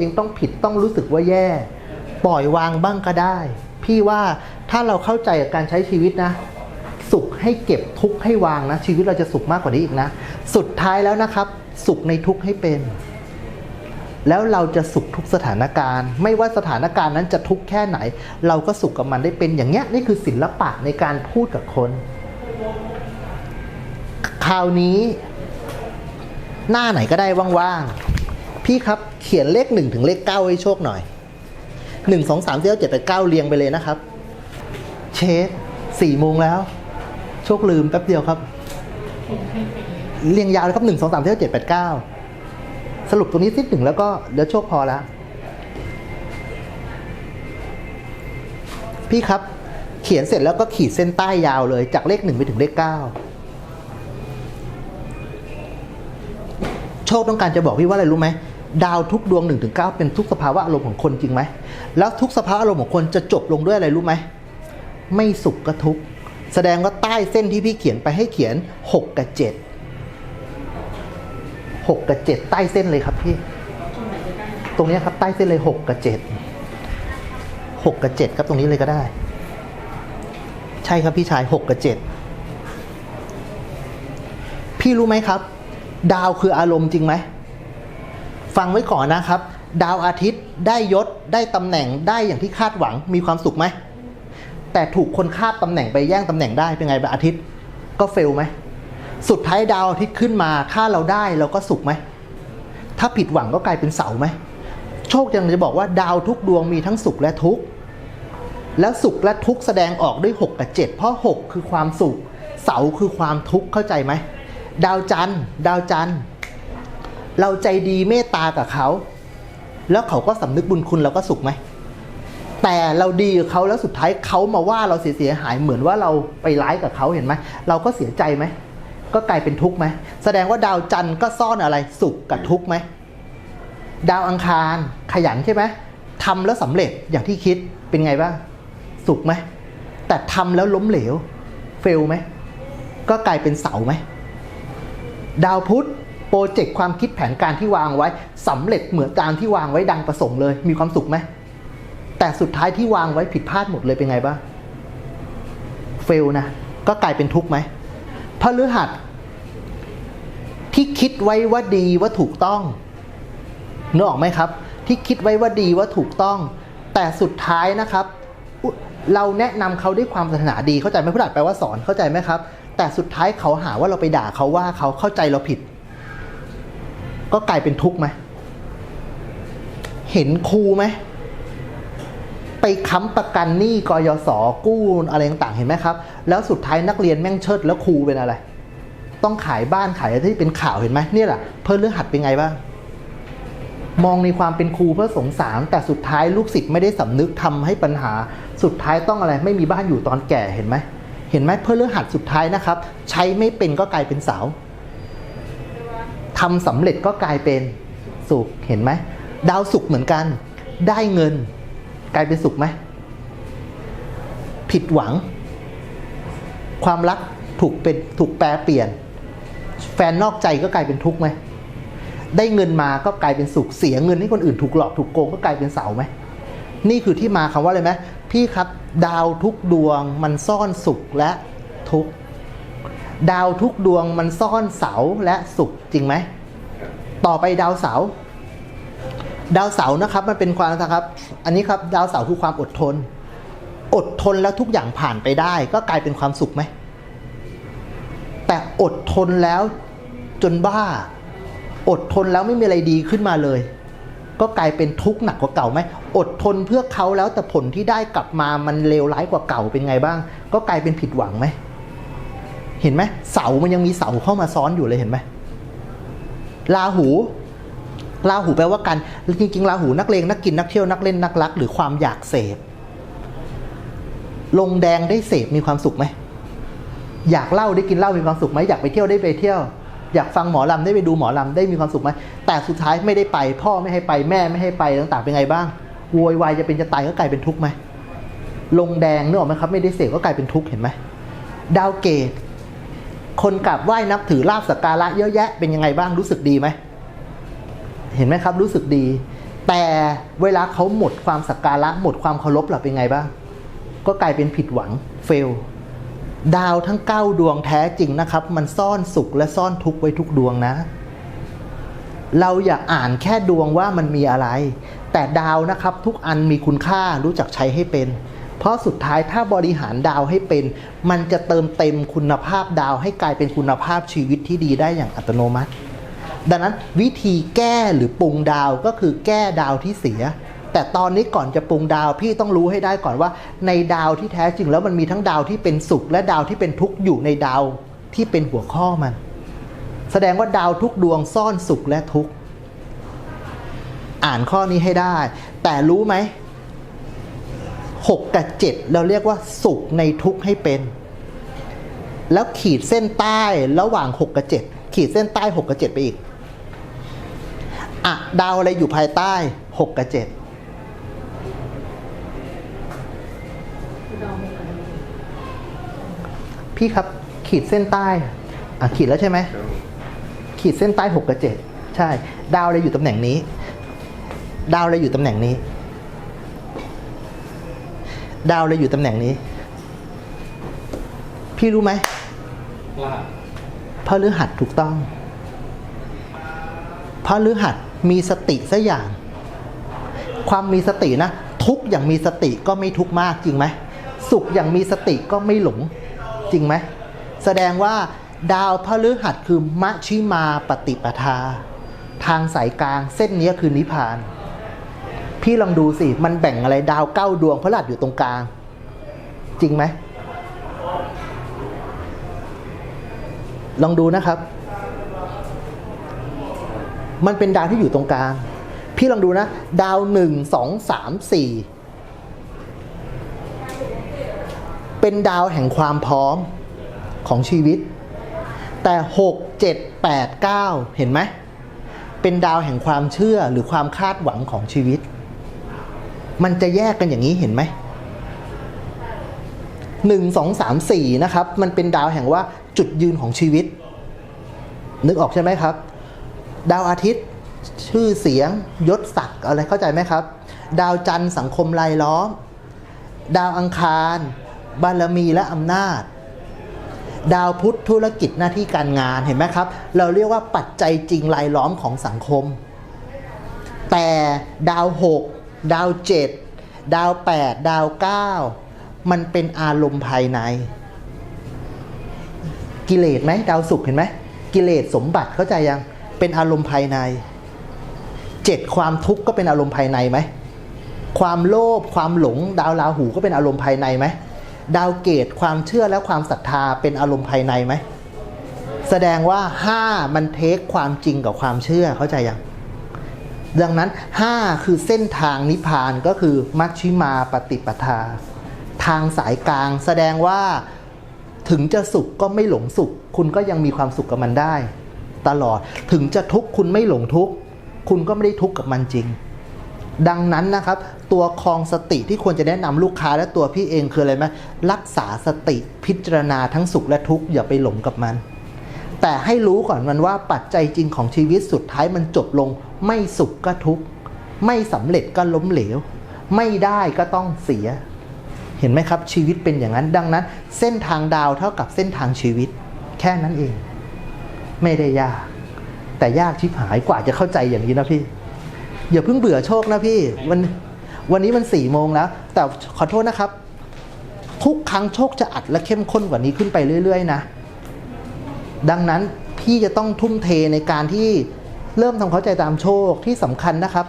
เองต้องผิดต้องรู้สึกว่าแย่ ปล่อยวางบ้างก็ได้ พี่ว่าถ้าเราเข้าใจกับการใช้ชีวิตนะ สุขให้เก็บทุกข์ให้วางนะ ชีวิตเราจะสุขมากกว่านี้อีกนะ สุดท้ายแล้วนะครับ สุขในทุกข์ให้เป็น แล้วเราจะสุขทุกสถานการณ์ ไม่ว่าสถานการณ์นั้นจะทุกข์แค่ไหน เราก็สุขกับมันได้เป็นอย่างเงี้ยนี่คือศิลปะในการพูดกับคนคราวนี้ หน้าไหนก็ได้ว่างๆ พี่ครับเขียนเลขหนึ่งถึงเลขเก้าให้โชคหน่อยหนึ่งสองสามสี่ห้าเจ็ดแปดเก้าเรียงไปเลยนะครับ เชฟสี่โมงแล้ว โชคลืมแป๊บเดียวครับ เรียงยาวเลยครับหนึ่งสองสามสี่ห้าเจ็ดแปดเก้าสรุปตรงนี้สิหนึ่งแล้วก็เดี๋ยวโชคพอแล้วพี่ครับ เขียนเสร็จแล้วก็ขีดเส้นใต้ยาวเลย จากเลขหนึ่งไปถึงเลขเก้าโชคต้องการจะบอกพี่ว่าอะไรรู้ไหม ดาวทุกดวง1นถึงเเป็นทุกสภาวะอารมณ์ของคนจริงไหม แล้วทุกสภาวะอารมณ์ของคนจะจบลงด้วยอะไรรู้ไหม ไม่สุขก็ทุกข์แสดงว่าใต้เส้นที่พี่เขียนไปให้เขียน 6 กับ 7 6 กับ 7 ใต้เส้นเลยครับพี่ ตรงนี้ครับใต้เส้นเลย 6 กับ 7 6 กับ 7 ครับตรงนี้เลยก็ได้ ใช่ครับพี่ชาย 6 กับ 7 พี่รู้ไหมครับ ดาวคืออารมณ์จริงไหม ฟังไว้ก่อนนะครับ ดาวอาทิตย์ได้ยศได้ตำแหน่งได้อย่างที่คาดหวังมีความสุขไหม แต่ถูกคนคาบตำแหน่งไปแย่งตำแหน่งได้เป็นไงแบบอาทิตย์ก็เฟลไหมสุดท้ายดาวอาทิตย์ขึ้นมาถ้าเราได้เราก็สุขไหมถ้าผิดหวังก็กลายเป็นเสาไหมโชคยังจะบอกว่าดาวทุกดวงมีทั้งสุขและทุกข์แล้วสุขและทุกข์แสดงออกด้วย 6 กับ 7 เพราะ 6 คือความสุข เสาคือความทุกข์เข้าใจไหม ดาวจันทร์ ดาวจันทร์ เราใจดีเมตตากับเขา แล้วเขาก็สำนึกบุญคุณเราก็สุขไหม แต่เราดีกับเขาแล้วสุดท้ายเขามาว่าเราเสียหายเหมือนว่าเราไปร้ายกับเขาเห็นไหมเราก็เสียใจไหมก็กลายเป็นทุกข์ไหมแสดงว่าดาวจันทร์ก็ซ่อนอะไรสุขกับทุกข์ไหมดาวอังคารขยันใช่ไหมทำแล้วสำเร็จอย่างที่คิดเป็นไงบ้างสุขไหมแต่ทำแล้วล้มเหลวเฟลไหมก็กลายเป็นเสาไหมดาวพุธ โปรเจกต์ความคิดแผนการที่วางไว้สำเร็จเหมือนตามที่วางไว้ดังประสงค์เลย มีความสุขไหมแต่สุดท้ายที่วางไว้ผิดพลาดหมดเลยเป็นไงบ้างเฟลนะก็กลายเป็นทุกข์ไหมพฤหัสที่คิดไว้ว่าดีว่าถูกต้องนึกออกไหมครับ ที่คิดไว้ว่าดีว่าถูกต้อง แต่สุดท้ายนะครับ เราแนะนำเขาด้วยความปรารถนาดีเข้าใจไหมพฤหัสแปลว่าสอนเข้าใจไหมครับ แต่สุดท้ายเขาหาว่าเราไปด่าเขาว่าเขาเข้าใจเราผิด ก็กลายเป็นทุกข์ไหมเห็นครูไหมไปค้ำประกันหนี้กยศกู้อะไรต่างๆเห็นไหมครับ แล้วสุดท้ายนักเรียนแม่งเชิดแล้วครูเป็นอะไร ต้องขายบ้านขายอะไรที่เป็นข่าวเห็นไหมเนี่ยแหละเพื่อเลือหัดเป็นไงบ้างมองในความเป็นครูเพื่อสงสาร แต่สุดท้ายลูกศิษย์ไม่ได้สำนึกทำให้ปัญหา สุดท้ายต้องอะไรไม่มีบ้านอยู่ตอนแก่เห็นไหมเห็นไหมเพื่อเลือหัดสุดท้ายนะครับ ใช้ไม่เป็นก็กลายเป็นเสา ทำสำเร็จก็กลายเป็นสุขเห็นไหมดาวสุขเหมือนกัน ได้เงิน กลายเป็นสุขไหมผิดหวัง ความรักถูกเป็นถูกแปลเปลี่ยน แฟนนอกใจก็กลายเป็นทุกข์ไหมได้เงินมาก็กลายเป็นสุขเสียเงินให้คนอื่นถูกหลอกถูกโกงก็กลายเป็นเสาไหมนี่คือที่มาคำว่าอะไรไหมพี่ครับ ดาวทุกดวงมันซ่อนสุขและทุกข์ ดาวทุกดวงมันซ่อนเสาและสุขจริงไหม ต่อไปดาวเสา ดาวเสานะครับมันเป็นความนะครับ อันนี้ครับดาวเสาคือความอดทน อดทนแล้วทุกอย่างผ่านไปได้ ก็กลายเป็นความสุขไหม แต่อดทนแล้วจนบ้า อดทนแล้วไม่มีอะไรดีขึ้นมาเลย ก็กลายเป็นทุกข์หนักกว่าเก่าไหม อดทนเพื่อเขาแล้วแต่ผลที่ได้กลับมามันเลวร้ายกว่าเก่าเป็นไงบ้าง ก็กลายเป็นผิดหวังไหม เห็นไหมเสามันยังมีเสาเข้ามาซ้อนอยู่เลยเห็นไหมลาหูราหูแปลว่าการจริงๆราหูนักเลงนักกินนักเที่ยวนักเล่นนักรัก หรือความอยากเสพลงแดงได้เสพมีความสุขไหมอยากเล่าได้กินเหล้ามีความสุขไหมอยากไปเที่ยวได้ไปเที่ยว อยากฟังหมอลำได้ไปดูหมอลำได้มีความสุขไหมแต่สุดท้ายไม่ได้ไป พ่อไม่ให้ไปแม่ไม่ให้ไปต่างๆเป็นไงบ้างโวยวายจะเป็นจะตายก็กลายเป็นทุกข์ไหมลงแดงนึกออกไหมครับ ไม่ได้เสพก็กลายเป็นทุกข์เห็นไหมดาวเกต คนกราบไหว้นับถือลาบสักการะเยอะแยะเป็นยังไงบ้างรู้สึกดีไหมเห็นไหมครับรู้สึกดี แต่เวลาเขาหมดความสักการะหมดความเคารพเราเป็นไงบ้าง ก็กลายเป็นผิดหวังเฟลดาวทั้ง 9 ดวงแท้จริงนะครับ มันซ่อนสุขและซ่อนทุกข์ไว้ทุกดวงนะ เราอย่าอ่านแค่ดวงว่ามันมีอะไร แต่ดาวนะครับทุกอันมีคุณค่ารู้จักใช้ให้เป็น เพราะสุดท้ายถ้าบริหารดาวให้เป็น มันจะเติมเต็มคุณภาพดาวให้กลายเป็นคุณภาพชีวิตที่ดีได้อย่างอัตโนมัติ ดังนั้นวิธีแก้หรือปรุงดาวก็คือแก้ดาวที่เสีย แต่ตอนนี้ก่อนจะปรุงดาวพี่ต้องรู้ให้ได้ก่อนว่า ในดาวที่แท้จริงแล้วมันมีทั้งดาวที่เป็นสุข และดาวที่เป็นทุกข์อยู่ในดาวที่เป็นหัวข้อมัน แสดงว่าดาวทุกดวงซ่อนสุขและทุกข์อ่านข้อนี้ให้ได้ แต่รู้ไหม หกกับเจ็ดเราเรียกว่าสุขในทุกข์ให้เป็น แล้วขีดเส้นใต้ระหว่างหกกับเจ็ดขีดเส้นใต้หกกับเจ็ดไปอีกอะดาวอะไรอยู่ภายใต้หกกับเจ็ดพี่ครับขีดเส้นใต้อะขีดแล้วใช่ไหม ขีดเส้นใต้หกกับเจ็ดใช่ ดาวอะไรอยู่ตำแหน่งนี้ ดาวอะไรอยู่ตำแหน่งนี้ ดาวอะไรอยู่ตำแหน่งนี้ พี่รู้ไหมว่าพระฤหัสถูกต้องพระฤหัสมีสติสักอย่าง ความมีสตินะ ทุกข์อย่างมีสติก็ไม่ทุกข์มากจริงไหมสุขอย่างมีสติก็ไม่หลงจริงไหมแสดงว่าดาวพระฤหัสคือมะชิมาปฏิปทา ทางสายกลางเส้นนี้คือนิพพาน พี่ลองดูสิ มันแบ่งอะไรดาวเก้าดวงพระฤหัสอยู่ตรงกลาง จริงไหม ลองดูนะครับ มันเป็นดาวที่อยู่ตรงกลาง พี่ลองดูนะ ดาวหนึ่งสองสามสี่เป็นดาวแห่งความพร้อมของชีวิต แต่หกเจ็ดแปดเก้าเห็นไหม เป็นดาวแห่งความเชื่อหรือความคาดหวังของชีวิต มันจะแยกกันอย่างนี้เห็นไหมหนึ่งสองสามสี่นะครับ มันเป็นดาวแห่งว่าจุดยืนของชีวิต นึกออกใช่ไหมครับ ดาวอาทิตย์ชื่อเสียงยศศักดิ์อะไรเข้าใจไหมครับ ดาวจันทร์สังคมรายล้อม ดาวอังคาร บารมีและอำนาจ ดาวพุธธุรกิจหน้าที่การงานเห็นไหมครับ เราเรียกว่าปัจจัยจริงรายล้อมของสังคม แต่ดาวหก ดาวเจ็ดดาวแปดดาวเก้ามันเป็นอารมณ์ภายใน กิเลสไหมดาวศุกร์เห็นไหมกิเลสสมบัติเข้าใจยังเป็นอารมณ์ภายในเจ็ดความทุกข์ก็เป็นอารมณ์ภายในไหมความโลภความหลง ดาวราหูก็เป็นอารมณ์ภายในไหมดาวเกตความเชื่อและความศรัทธาเป็นอารมณ์ภายในไหมแสดงว่าห้ามันเทคความจริงกับความเชื่อเข้าใจยัง ดังนั้น 5 คือเส้นทางนิพพานก็คือมัชชิมาปฏิปทา ทางสายกลางแสดงว่าถึงจะสุขก็ไม่หลงสุข คุณก็ยังมีความสุขกับมันได้ ตลอดถึงจะทุกข์คุณไม่หลงทุกข์ คุณก็ไม่ได้ทุกข์กับมันจริง ดังนั้นนะครับ ตัวคลองสติที่ควรจะแนะนำลูกค้าและตัวพี่เองคืออะไรไหมรักษาสติพิจารณาทั้งสุขและทุกข์อย่าไปหลงกับมัน แต่ให้รู้ก่อนมันว่าปัจจัยจริงของชีวิตสุดท้ายมันจบลง ไม่สุขก็ทุกข์ ไม่สำเร็จก็ล้มเหลว ไม่ได้ก็ต้องเสีย เห็นไหมครับ ชีวิตเป็นอย่างนั้น ดังนั้น เส้นทางดาวเท่ากับเส้นทางชีวิต แค่นั้นเอง ไม่ได้ยาก แต่ยากชิบหายกว่าจะเข้าใจอย่างนี้นะพี่ อย่าเพิ่งเบื่อโชคนะพี่วันวันนี้มันสี่โมงแล้ว แต่ขอโทษนะครับ ทุกครั้งโชคจะอัดและเข้มข้นกว่านี้ขึ้นไปเรื่อย ๆ นะ ดังนั้นพี่จะต้องทุ่มเทในการที่ เริ่มทำเข้าใจตามโชคที่สำคัญนะครับ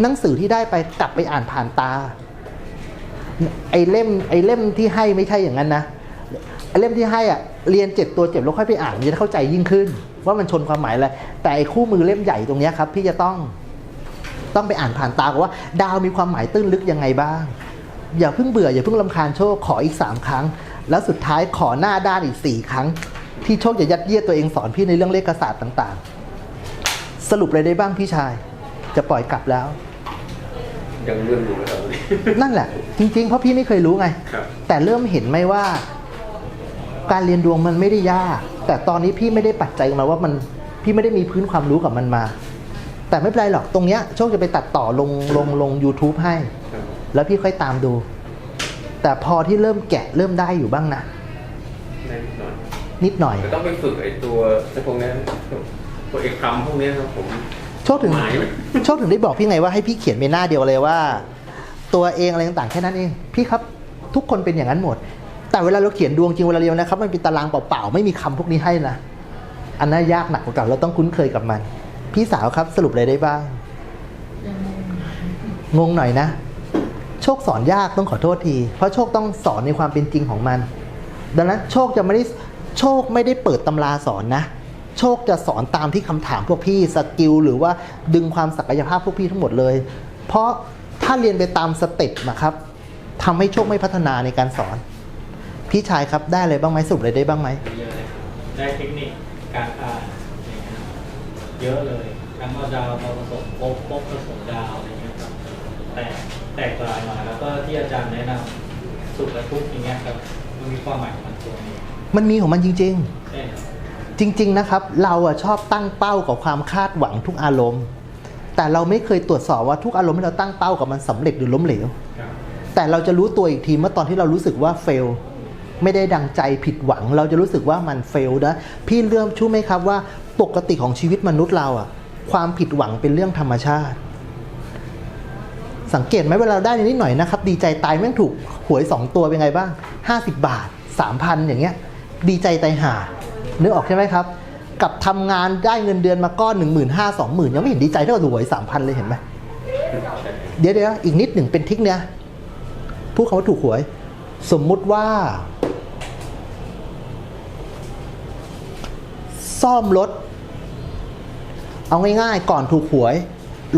หนังสือที่ได้ไปกลับไปอ่านผ่านตา ไอเล่มไอเล่มที่ให้ไม่ใช่อย่างนั้นนะไอเล่มที่ให้อะเรียนเจ็ดตัวเจ็บแล้วค่อยไปอ่านมันจะเข้าใจยิ่งขึ้น ว่ามันชนความหมายอะไรแต่ไอคู่มือเล่มใหญ่ตรงนี้ครับพี่จะต้องต้องไปอ่านผ่านตาว่าดาวมีความหมายตื้นลึกยังไงบ้าง อย่าเพิ่งเบื่ออย่าเพิ่งลำคาญโชคขออีกสามครั้ง แล้วสุดท้ายขอหน้าด้านอีกสี่ครั้ง ที่โชคจะยัดเยียดตัวเองสอนพี่ในเรื่องเลขศาสตร์ต่าง ๆ สรุปอะไรได้บ้างพี่ชาย จะปล่อยกลับแล้ว ยังเรื่องอยู่นะครับวันนี้นั่นแหละ จริงๆ เพราะพี่ไม่เคยรู้ไง ครับ แต่เริ่มเห็นไหมว่า การเรียนดวงมันไม่ได้ยาก แต่ตอนนี้พี่ไม่ได้ปัจจัยมาว่ามันพี่ไม่ได้มีพื้นความรู้กับมันมา แต่ไม่เป็นไรหรอกตรงเนี้ยโชคจะไปตัดต่อลงลงลง YouTube ให้ ครับแล้วพี่ค่อยตามดู แต่พอที่เริ่มแกะเริ่มได้อยู่บ้างนะได้นิดหน่อยนิดหน่อย แต่ต้องไปฝึกไอ้ตัวไอ้พวกนี้ ตัวเอกคำพวกนี้ครับผม โชคถึงหมายไหมโชคถึงได้บอกพี่ไงว่าให้พี่เขียนไปหน้าเดียวเลยว่า ตัวเองอะไรต่างๆแค่นั้นเอง พี่ครับทุกคนเป็นอย่างนั้นหมด แต่เวลาเราเขียนดวงจริงเวลาเรียนนะครับ มันเป็นตารางเปล่าๆไม่มีคำพวกนี้ให้นะอันนั้นยากหนักกว่าเก่าเราต้องคุ้นเคยกับมัน พี่สาวครับสรุปอะไรได้บ้าง งงหน่อยนะ โชคสอนยากต้องขอโทษที เพราะโชคต้องสอนในความเป็นจริงของมัน ดังนั้นโชคจะไม่ได้โชคไม่ได้เปิดตำราสอนนะ โชคจะสอนตามที่คำถามพวกพี่สกิลหรือว่าดึงความศักยภาพพวกพี่ทั้งหมดเลย เพราะถ้าเรียนไปตามสเต็ปนะครับทำให้โชคไม่พัฒนาในการสอน พี่ชายครับได้อะไรบ้างไหมสรุปอะไรได้บ้างไหมเยอะเลยครับได้เทคนิคการอ่านอะไรเงี้ยครับเยอะเลยทั้งเอาดาวมาผสมโป๊กโป๊กผสมดาวอะไรเงี้ยครับแตกแตกลายมาแล้วก็ที่อาจารย์แนะนำสุขและทุกข์อย่างเงี้ยครับมันมีความหมายของมันตัวนี้มันมีของมันจริงใช่ครับๆ จริง ๆ นะครับ เราอะชอบตั้งเป้ากับความคาดหวังทุกอารมณ์ แต่เราไม่เคยตรวจสอบว่าทุกอารมณ์ที่เราตั้งเป้ากับมันสำเร็จหรือล้มเหลว แต่เราจะรู้ตัวอีกทีเมื่อตอนที่เรารู้สึกว่าเฟลไม่ได้ดังใจผิดหวัง เราจะรู้สึกว่ามันเฟลนะพี่เริ่มชู้ไหมครับว่าปกติของชีวิตมนุษย์เราอะความผิดหวังเป็นเรื่องธรรมชาติ สังเกตไหมเวลาได้นิดหน่อยนะครับ ดีใจตายแม่งถูกหวยสองตัวเป็นไงบ้าง 50 บาท 3,000 อย่างเงี้ย ดีใจตายห่า นึกออกใช่ไหมครับ กับทำงานได้เงินเดือนมาก้อน1 5 0 0 0 2 0 0 0ยังไม่เห็นดีใจเท่ากับหวย3,000เลยเห็นไหมเดี๋ยวเดี๋ยวอีกนิดหนึ่งเป็นทิกเนี่ยพูดคำว่าถูกหวย สมมุติว่า ซ่อมรถ เอาง่ายๆ ก่อนถูกหวย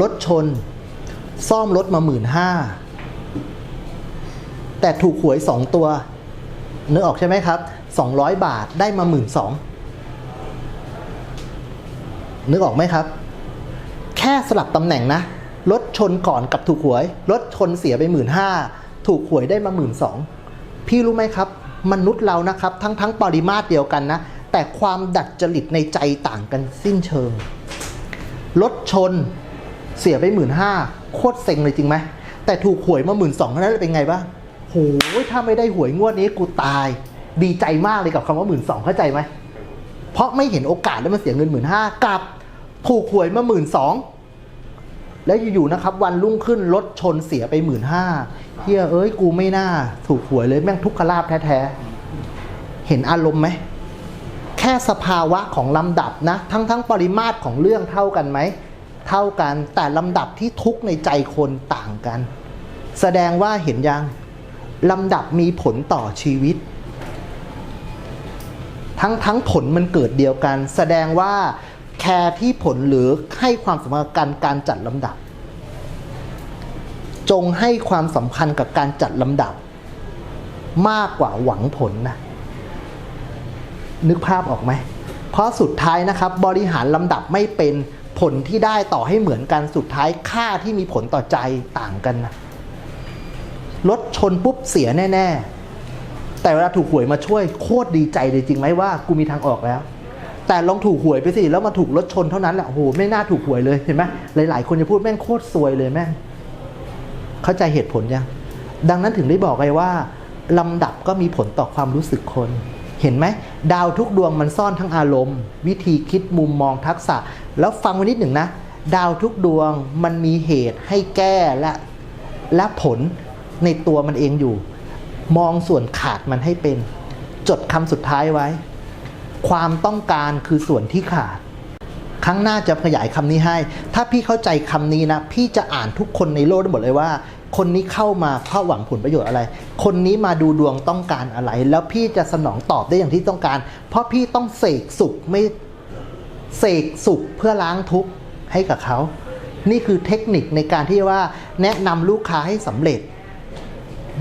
รถชน ซ่อมรถมาหมื่นห้าแต่ถูกหวยสองตัวนึกออกใช่ไหมครับสองร้อยบาทได้มาหมื่นสอง นึกออกไหมครับ แค่สลับตำแหน่งนะ รถชนก่อนกับถูกหวย รถชนเสียไปหมื่นห้าถูกหวยได้มาหมื่นสองพี่รู้ไหมครับ มนุษย์เรานะครับ ทั้งทั้งปริมาตรเดียวกันนะ แต่ความดัดจริตในใจต่างกันสิ้นเชิง รถชนเสียไปหมื่นห้าโคตรเซ็งเลยจริงไหม แต่ถูกหวยมาหมื่นสองนั้นเป็นไงบ้างโหยถ้าไม่ได้หวยงวดนี้กูตาย ดีใจมากเลยกับคำว่าหมื่นสองเข้าใจไหม เพราะไม่เห็นโอกาสแล้วมันเสียเงินหมื่นห้ากับถูกหวยมาหมื่นสองแล้วอยู่ๆนะครับ วันรุ่งขึ้นรถชนเสียไปหมื่นห้าเฮียเอ้ยกูไม่น่า ถูกหวยเลยแม่งทุกขลาบแท้ๆ เห็นอารมณ์ไหม แค่สภาวะของลำดับนะ ทั้งทั้งปริมาตรของเรื่องเท่ากันไหม เท่ากันแต่ลำดับที่ทุกในใจคนต่างกัน แสดงว่าเห็นยังลำดับมีผลต่อชีวิต ทั้งทั้งผลมันเกิดเดียวกัน แสดงว่าแคร์ที่ผลหรือให้ความสำคัญกับการการจัดลำดับ จงให้ความสำคัญกับการจัดลำดับ มากกว่าหวังผลนะนึกภาพออกไหม เพราะสุดท้ายนะครับบริหารลำดับไม่เป็นผลที่ได้ต่อให้เหมือนกันสุดท้ายค่าที่มีผลต่อใจต่างกันนะรถชนปุ๊บเสียแน่ ๆ แต่เวลาถูกหวยมาช่วยโคตรดีใจเลยจริงไหมว่ากูมีทางออกแล้ว แต่ลองถูกหวยไปสิแล้วมาถูกรถชนเท่านั้นแหละโอ้โหไม่น่าถูกหวยเลยเห็นไหมหลายๆ คนจะพูดแม่งโคตรซวยเลยแม่งเข้าใจเหตุผลยังดังนั้นถึงได้บอกไงว่าลำดับก็มีผลต่อความรู้สึกคน เห็นไหม ดาวทุกดวงมันซ่อนทั้งอารมณ์ วิธีคิดมุมมองทักษะ แล้วฟังไว้นิดหนึ่งนะ ดาวทุกดวงมันมีเหตุให้แก้และและผลในตัวมันเองอยู่ มองส่วนขาดมันให้เป็น จดคำสุดท้ายไว้ ความต้องการคือส่วนที่ขาด ครั้งหน้าจะขยายคำนี้ให้ ถ้าพี่เข้าใจคำนี้นะ พี่จะอ่านทุกคนในโลกได้หมดเลยว่า คนนี้เข้ามาเพราะหวังผลประโยชน์อะไร คนนี้มาดูดวงต้องการอะไร แล้วพี่จะสนองตอบได้อย่างที่ต้องการ เพราะพี่ต้องเสกสุขไม่เสกสุขเพื่อล้างทุกข์ให้กับเขา นี่คือเทคนิคในการที่ว่าแนะนำลูกค้าให้สำเร็จ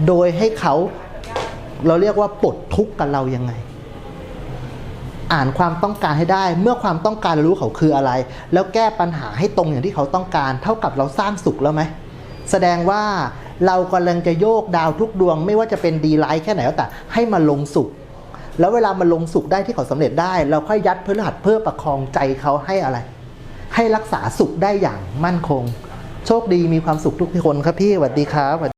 โดยให้เขา เราเรียกว่าปลดทุกข์กับเรายังไง อ่านความต้องการให้ได้ เมื่อความต้องการรู้เขาคืออะไร แล้วแก้ปัญหาให้ตรงอย่างที่เขาต้องการ เท่ากับเราสร้างสุขแล้วไหมแสดงว่าเรากำลังจะโยกดาวทุกดวง ไม่ว่าจะเป็นดีไลท์แค่ไหนก็แต่ให้มาลงสุข แล้วเวลามาลงสุขได้ที่เขาสำเร็จได้ เราค่อยยัดเพื่อหัดเพื่อประคองใจเขาให้อะไร ให้รักษาสุขได้อย่างมั่นคง โชคดีมีความสุขทุกคนครับพี่สวัสดีครับ